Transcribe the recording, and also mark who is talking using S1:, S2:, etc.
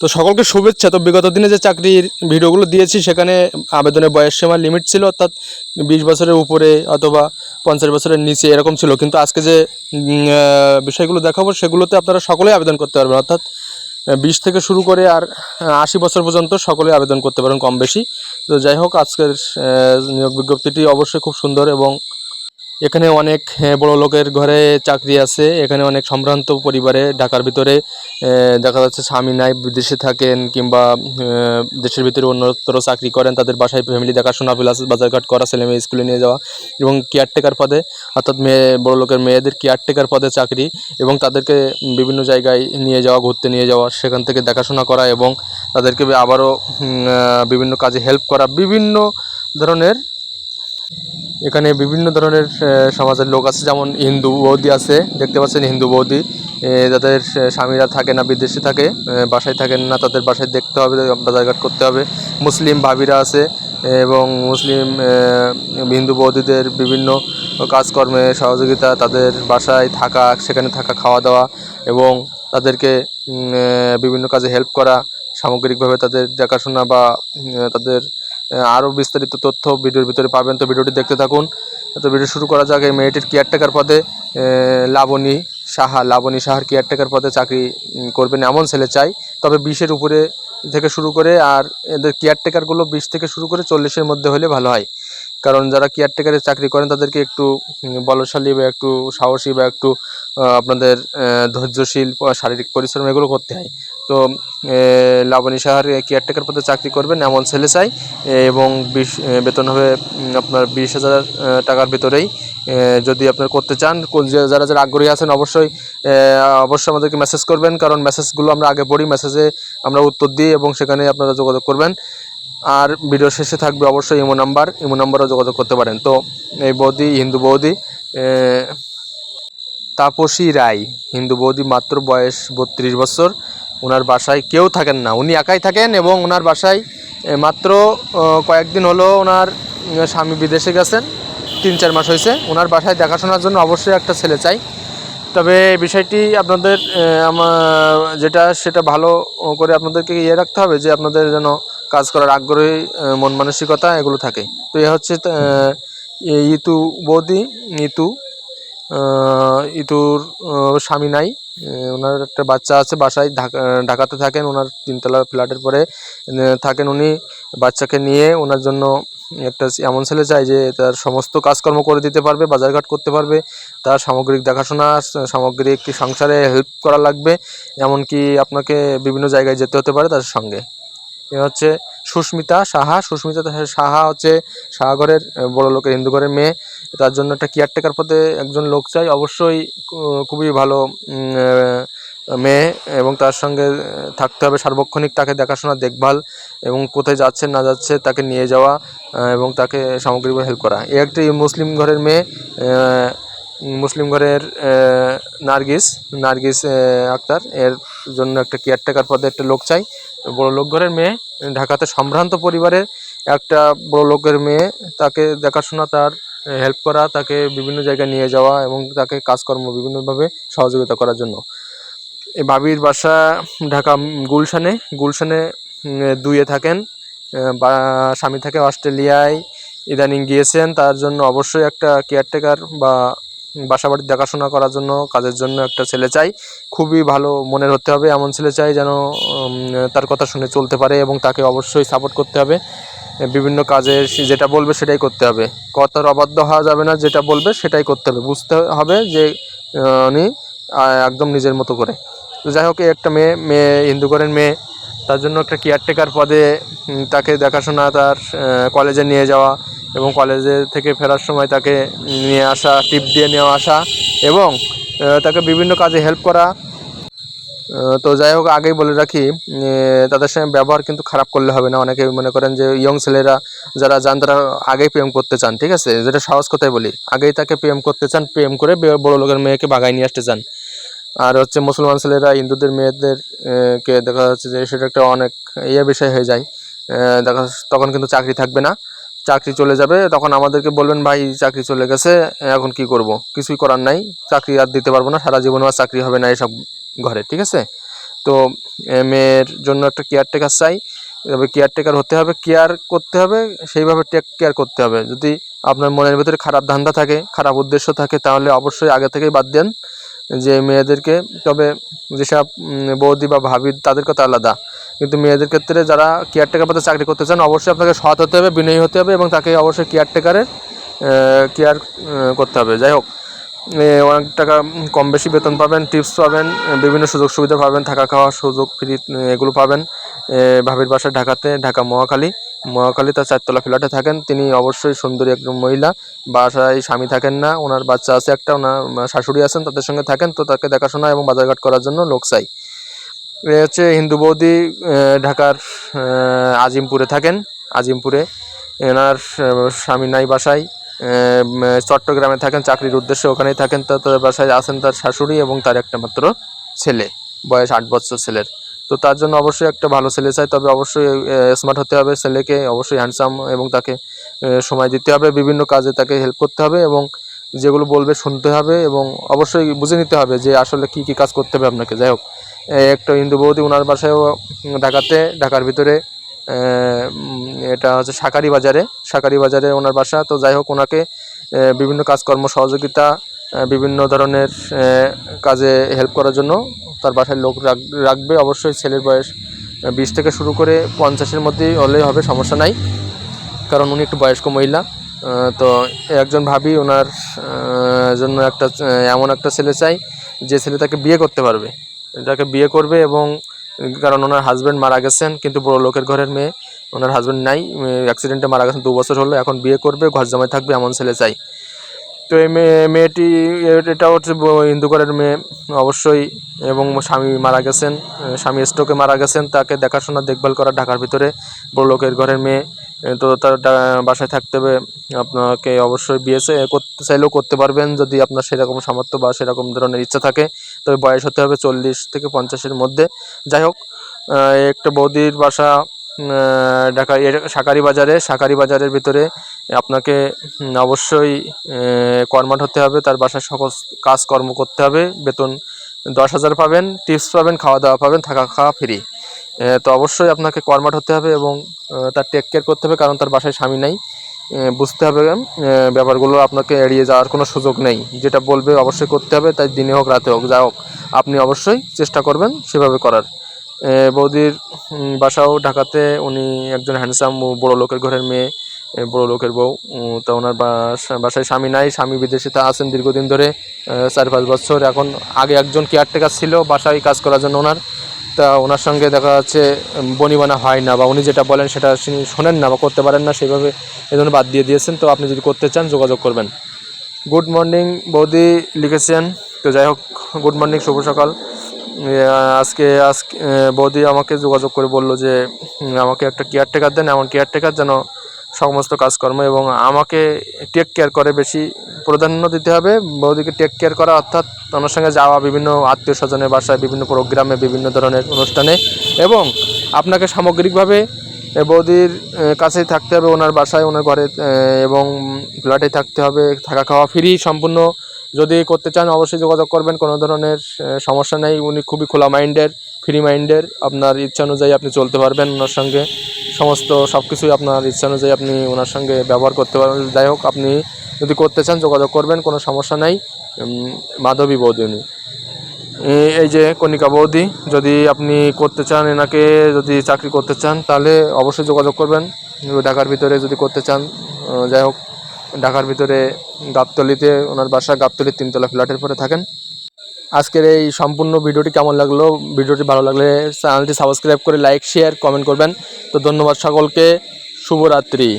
S1: তো সকলকে শুভেচ্ছা। তো বিগত দিনে যে চাকরির ভিডিওগুলো দিয়েছি, সেখানে আবেদনের বয়স সীমা লিমিট ছিল, অর্থাৎ বিশ বছরের উপরে অথবা পঞ্চাশ বছরের নিচে এরকম ছিল। কিন্তু আজকে যে বিষয়গুলো দেখাবো, সেগুলোতে আপনারা সকলেই আবেদন করতে পারবেন। অর্থাৎ বিশ থেকে শুরু করে আর আশি বছর পর্যন্ত সকলেই আবেদন করতে পারেন কম বেশি তো যাই হোক, আজকের নিয়োগ বিজ্ঞপ্তিটি অবশ্যই খুব সুন্দর এবং এখানে অনেক বড় লোকের ঘরে চাকরি আছে। এখানে অনেক সম্ভ্রান্ত পরিবারে ঢাকার ভিতরে দেখা যাচ্ছে স্বামী নাই, বিদেশে থাকেন কিংবা দেশের ভিতরে অন্যতর চাকরি করেন। তাদের বাসায় ফ্যামিলি দেখাশোনা প্লাস বাজারঘাট করা, ছেলে মেয়ে স্কুলে নিয়ে যাওয়া এবং কেয়ারটেকার পদে, অর্থাৎ মেয়ে, বড় লোকের মেয়েদের কেয়ারটেকার পদে চাকরি এবং তাদেরকে বিভিন্ন জায়গায় নিয়ে যাওয়া, ঘুরতে নিয়ে যাওয়া, সেখান থেকে দেখাশোনা করা এবং তাদেরকে আবারও বিভিন্ন কাজে হেল্প করা, বিভিন্ন ধরনের এখানে বিভিন্ন ধরনের সমাজের লোক আছে, যেমন হিন্দু বৌদি আছে, দেখতে পাচ্ছেন হিন্দু বৌদি। যাদের স্বামীরা থাকে না, বিদেশে থাকে বাসায় থাকেন না, তাদের বাসায় দেখতে হবে, বাজারঘাট করতে হবে। মুসলিম ভাবিরা আছে, এবং মুসলিম হিন্দু বৌদিদের বিভিন্ন কাজকর্মে সহযোগিতা, তাদের বাসায় থাকা, সেখানে থাকা, খাওয়া দাওয়া, এবং তাদেরকে বিভিন্ন কাজে হেল্প করা, সামগ্রিকভাবে তাদের দেখাশোনা বা তাদের আরও বিস্তারিত তথ্য ভিডিওর ভিতরে পাবেন। তো ভিডিওটি দেখতে থাকুন। তো ভিডিও শুরু করা যাক। এই মেয়েটির কেয়ারটেকার পদে লাবণী সাহা, লাবণী সাহার কেয়ারটেকার পদে চাকরি করবেন এমন ছেলে চাই। তবে বিশের উপরে থেকে শুরু করে আর এদের কেয়ারটেকারগুলো বিশ থেকে শুরু করে চল্লিশের মধ্যে হলে ভালো হয়। কারণ যারা কেয়ারটেকারের চাকরি করেন, তাদেরকে একটু বলশালী বা একটু সাহসী বা একটু আপনাদের ধৈর্যশীল শারীরিক পরিশ্রম এগুলো করতে হয়। তো লাবণী সাহার কেয়ারটেকার পদে চাকরি করবেন এমন ছেলে চাই এবং বিশ বেতন হবে আপনার বিশ হাজার টাকার ভিতরেই। যদি আপনার করতে চান যারা যারা আগ্রহী আছেন, অবশ্যই অবশ্যই আমাদেরকে মেসেজ করবেন, কারণ মেসেজগুলো আমরা আগে পড়ি মেসেজে আমরা উত্তর দিই এবং সেখানে আপনারা যোগাযোগ করবেন। আর ভিডিও শেষে থাকবে অবশ্যই ইমো নাম্বার, ইমো নাম্বারও যোগাযোগ করতে পারেন। তো, এই বৌদি, হিন্দু বৌদি তাপসী রায়, হিন্দু বৌদি মাত্র বয়স বত্রিশ বছর। ওনার বাসায় কেউ থাকেন না, উনি একাই থাকেন এবং ওনার বাসায় মাত্র কয়েকদিন হলো ওনার স্বামী বিদেশে গেছেন, তিন চার মাস হয়েছে। ওনার বাসায় দেখাশোনার জন্য অবশ্যই একটা ছেলে চাই। তবে বিষয়টি আপনাদের আমার যেটা, সেটা ভালো করে আপনাদেরকে ইয়ে রাখতে হবে যে আপনাদের যেন কাজ করার আগ্রহী মন মানসিকতা এগুলো থাকে। তো এ হচ্ছে ইতু বৌদি, ইতু ইতুর স্বামী নাই। ওনার একটা বাচ্চা আছে বাসায়, ঢাকা, ঢাকাতে থাকেন, ওনার তিনতলা ফ্ল্যাটের পরে থাকেন উনি। বাচ্চাকে নিয়ে ওনার জন্য একটা এমন ছেলে চাই যে তার সমস্ত কাজকর্ম করে দিতে পারবে, বাজারঘাট করতে পারবে, তার সামগ্রিক দেখাশোনা, সামগ্রিক সংসারে হেল্প করা লাগবে, এমনকি আপনাকে বিভিন্ন জায়গায় যেতে হতে পারে তার সঙ্গে। এ হচ্ছে সুস্মিতা সাহা। সুস্মিতা সাহা হচ্ছে সাহাঘরের বড় লোকের হিন্দু ঘরের মেয়ে। তার জন্য একটা কেয়ারটেকার পদে একজন লোক চাই। অবশ্যই খুবই ভালো মেয়ে এবং তার সঙ্গে থাকতে হবে সার্বক্ষণিক তাকে দেখাশোনা দেখভাল এবং কোথায় যাচ্ছে না যাচ্ছে তাকে নিয়ে যাওয়া এবং তাকে সামগ্রিকভাবে হেল্প করা। এ একটি মুসলিম ঘরের মেয়ে মুসলিম ঘরের নার্গিস নার্গিস আক্তার। এর জন্য একটা কেয়ারটেকার পদে একটা লোক চাই। বড় লোক ঘরের মেয়ে, ঢাকাতে সম্ভ্রান্ত পরিবারের একটা বড় লোকের মেয়ে। তাকে দেখাশোনা, তার হেল্প করা, তাকে বিভিন্ন জায়গায় নিয়ে যাওয়া এবং তাকে কাজকর্ম বিভিন্নভাবে সহযোগিতা করার জন্য। এই ভাবির বাসা ঢাকা গুলশানে। গুলশানে দুইয়ে থাকেন। বা, স্বামী থাকে অস্ট্রেলিয়ায়। ইদানিং গিয়েছেন। তার জন্য অবশ্যই একটা কেয়ারটেকার বা বাসা বাড়ির দেখাশোনা করার জন্য, কাজের জন্য একটা ছেলে চাই। খুবই ভালো মনের হতে হবে এমন ছেলে চাই যেন তার কথা শুনে চলতে পারে এবং তাকে অবশ্যই সাপোর্ট করতে হবে। বিভিন্ন কাজে যেটা বলবে সেটাই করতে হবে। কথার অবাধ্য হওয়া যাবে না, যেটা বলবে সেটাই করতে হবে। বুঝতে হবে যে উনি একদম নিজের মতো করে। তো যাই হোক একটা মেয়ে মেয়ে, হিন্দু ঘরের মেয়ে। তার জন্য একটা কেয়ারটেকার পদে তাকে দেখাশোনা, তার কলেজে নিয়ে যাওয়া। এবং কলেজে থেকে ফেরার সময় তাকে নিয়ে আসা টিপ দিয়ে নেওয়া আসা এবং তাকে বিভিন্ন কাজে হেল্প করা। তো যাই হোক আগেই বলে রাখি তাদের সঙ্গে ব্যবহার কিন্তু খারাপ করলে হবে না। অনেকে মনে করেন যে ইয়ং ছেলেরা যারা যান তারা আগেই প্রেম করতে চান ঠিক আছে? যেটা সাহস কথাই বলি। আগেই তাকে প্রেম করতে চান প্রেম করে বড় লোকের মেয়েকে বাগায় নিয়ে আসতে চান। আর হচ্ছে মুসলমান ছেলেরা হিন্দুদের মেয়েদের আহ, কে দেখা যাচ্ছে যে সেটা একটা অনেক ইয়ে বিষয় হয়ে যায়। দেখা তখন কিন্তু চাকরি থাকবে না। চাকরি চলে যাবে, তখন আমাদেরকে বলবেন, ভাই, চাকরি চলে গেছে, এখন কি করব? কিছুই করার নাই, চাকরি আর দিতে পারব না, সারা জীবন আর চাকরি হবে না এসব ঘরে, ঠিক আছে? তো মেয়ের জন্য একটা কেয়ারটেকার চাই, তবে কেয়ারটেকার হতে হবে কেয়ার করতে হবে, সেইভাবে টেক কেয়ার করতে হবে। যদি আপনার মনের ভিতরে খারাপ ধান্দা থাকে, খারাপ উদ্দেশ্য থাকে, তাহলে অবশ্যই আগে থেকেই বাদ দেন। যে মেয়েদেরকে, তবে যেসব বৌদি বা ভাবি, তাদের কথা আলাদা। কিন্তু মেয়েদের ক্ষেত্রে যারা কেয়ারটেকার পদে চাকরি করতে চান, অবশ্যই আপনাকে সৎ হতে হবে, বিনয়ী হতে হবে এবং তাকে অবশ্যই কেয়ারটেকারের কেয়ার করতে হবে। যাই হোক অনেক টাকা কম বেশি বেতন পাবেন টিপস পাবেন, বিভিন্ন সুযোগ সুবিধা পাবেন, থাকা খাওয়ার সুযোগ ফ্রি, এগুলো পাবেন ভাবির বাসা ঢাকাতে, ঢাকা মহাখালী। মহাখালী তার চারতলা ফ্ল্যাটে থাকেন। তিনি অবশ্যই সুন্দরী একজন মহিলা। বাসায় স্বামী থাকেন না। ওনার বাচ্চা আছে একটা। ওনার শাশুড়ি আছেন, তাদের সঙ্গে থাকেন। তো তাকে দেখাশোনা এবং বাজারঘাট করার জন্য লোক চাই। এ হচ্ছে হিন্দু বৌদি ঢাকার আজিমপুরে থাকেন। আজিমপুরে। এনার স্বামী নাই বাসায়। চট্টগ্রামে থাকেন। চাকরির উদ্দেশ্যে ওখানেই থাকেন। তার বাসায় আছেন তার শাশুড়ি এবং তার একটা মাত্র ছেলে। বয়স আট বছর ছেলের। তো তার জন্য অবশ্যই একটা ভালো ছেলে চাই। তবে অবশ্যই স্মার্ট হতে হবে ছেলেকে, অবশ্যই হ্যান্ডসাম এবং তাকে সময় দিতে হবে, বিভিন্ন কাজে তাকে হেল্প করতে হবে এবং যেগুলো বলবে শুনতে হবে এবং অবশ্যই বুঝে নিতে হবে যে আসলে কি কি কাজ করতে হবে আপনাকে। যাই হোক একটা হিন্দু বৌদি ওনার বাসায়ও ঢাকাতে, ঢাকার ভিতরে এটা হচ্ছে শাকারি বাজারে শাকারি বাজারে ওনার বাসা। তো যাই হোক, ওনাকে বিভিন্ন কাজকর্ম, সহযোগিতা বিভিন্ন ধরনের কাজে হেল্প করার জন্য তার বাসায় লোক রাখ- রাখবে, অবশ্যই ছেলের বয়স বিশ থেকে শুরু করে পঞ্চাশের মধ্যেই হলেই হবে, সমস্যা নাই। কারণ উনি একটু বয়স্ক মহিলা তো একজন ভাবি ওনার জন্য একটা এমন একটা ছেলে চাই যে ছেলে তাকে বিয়ে করতে পারবে। তাকে বিয়ে করবে এবং কারণ ওনার হাজব্যান্ড মারা গেছেন, কিন্তু বড় লোকের ঘরের মেয়ে, ওনার হাজব্যান্ড নাই অ্যাক্সিডেন্টে মারা গেছেন, দু বছর হলো, এখন বিয়ে করবে, ঘর জামাই থাকবে, এমন ছেলে চাই। তো এই মেয়ে মেয়েটি এটা হচ্ছে ঘরের মেয়ে, অবশ্যই। এবং স্বামী মারা গেছেন স্বামী স্ট্রোকে মারা গেছেন, তাকে দেখাশোনা, দেখভাল করা ঢাকার ভিতরে। বড় লোকের ঘরের মেয়ে তো তার বাসায় থাকতে হবে। আপনাকে অবশ্যই বিয়ে চা- করতে চাইলেও করতে পারবেন যদি আপনার সেরকম সামর্থ্য বা সেরকম ধরনের ইচ্ছা থাকে। তবে বয়স হতে হবে চল্লিশ থেকে পঞ্চাশের মধ্যে। যাই হোক একটা বৌদির বাসা ঢাকা শাকারি বাজারে, শাকারি বাজারের ভিতরে আপনাকে অবশ্যই কর্মাট হতে হবে, তার বাসায় সকল কাজকর্ম করতে হবে, বেতন দশ হাজার পাবেন, টিপস পাবেন খাওয়া দাওয়া পাবেন, থাকা খাওয়া ফ্রি তো অবশ্যই আপনাকে কর্মাট হতে হবে এবং তার টেক কেয়ার করতে হবে, কারণ তার বাসায় স্বামী নাই। বুঝতে হবে ব্যাপারগুলো আপনাকে এড়িয়ে যাওয়ার কোনো সুযোগ নেই। যেটা বলবে অবশ্যই করতে হবে, তাই দিনে হোক, রাতে হোক, যা হোক, আপনি অবশ্যই চেষ্টা করবেন সেভাবে করার। বৌদির বাসাও ঢাকাতে। উনি একজন হ্যান্ডসাম বড় লোকের ঘরের মেয়ে বড় লোকের বউ। তা ওনার বাসা বাসায় স্বামী নাই, স্বামী বিদেশে বিদেশিতে আছেন দীর্ঘদিন ধরে চার পাঁচ বছর। এখন আগে একজন কেয়ারটেকার ছিল বাসায় কাজ করার জন্য ওনার। তা ওনার সঙ্গে দেখা যাচ্ছে বনিবানা হয় না, বা উনি যেটা বলেন সেটা শোনেন না বা করতে পারেন না, সেইভাবে এই জন্য বাদ দিয়ে দিয়েছেন। তো আপনি যদি করতে চান, যোগাযোগ করবেন। গুড মর্নিং, বৌদি লিখেছেন। তো যাই হোক, গুড মর্নিং, শুভ সকাল। আজকে আজকে বৌদি আমাকে যোগাযোগ করে বলল যে আমাকে একটা কেয়ারটেকার দেন, এমন কেয়ারটেকার যেন সমস্ত কাজকর্ম এবং আমাকে টেক কেয়ার করে বেশি। প্রাধান্য দিতে হবে, বৌদিকে টেক কেয়ার করা, অর্থাৎ ওনার সঙ্গে যাওয়া, বিভিন্ন আত্মীয় স্বজনের বাসায়, বিভিন্ন প্রোগ্রামে, বিভিন্ন ধরনের অনুষ্ঠানে এবং আপনাকে সামগ্রিকভাবে বৌদির কাছেই থাকতে হবে, ওনার বাসায়, ওনার ঘরে এবং ফ্ল্যাটে থাকতে হবে, থাকা খাওয়া ফ্রি সম্পূর্ণ যদি করতে চান, অবশ্যই যোগাযোগ করবেন, কোনো ধরনের সমস্যা নেই। উনি খুবই খোলা মাইন্ডের, ফ্রি মাইন্ডের। আপনার ইচ্ছা অনুযায়ী আপনি চলতে পারবেন ওনার সঙ্গে। সমস্ত সব কিছুই আপনার ইচ্ছা অনুযায়ী আপনি ওনার সঙ্গে ব্যবহার করতে পারবেন। যাই হোক, আপনি যদি করতে চান, যোগাযোগ করবেন, কোনো সমস্যা নাই। মাধবী বৌদি উনি। এই যে কণিকা বৌদি, যদি আপনি করতে চান, এনাকে যদি চাকরি করতে চান, তাহলে অবশ্যই যোগাযোগ করবেন। ঢাকার ভিতরে যদি করতে চান যাই হোক। ঢাকার ভিতরে গাবতলিতে, ওনার বাসা গাবতলির তিনতলা ফ্ল্যাটের পরে থাকেন। আজকের এই সম্পূর্ণ ভিডিওটি কেমন লাগল? ভিডিওটি ভালো লাগলে চ্যানেলটি সাবস্ক্রাইব করে লাইক শেয়ার কমেন্ট করবেন। তো ধন্যবাদ সকলকে। শুভরাত্রি।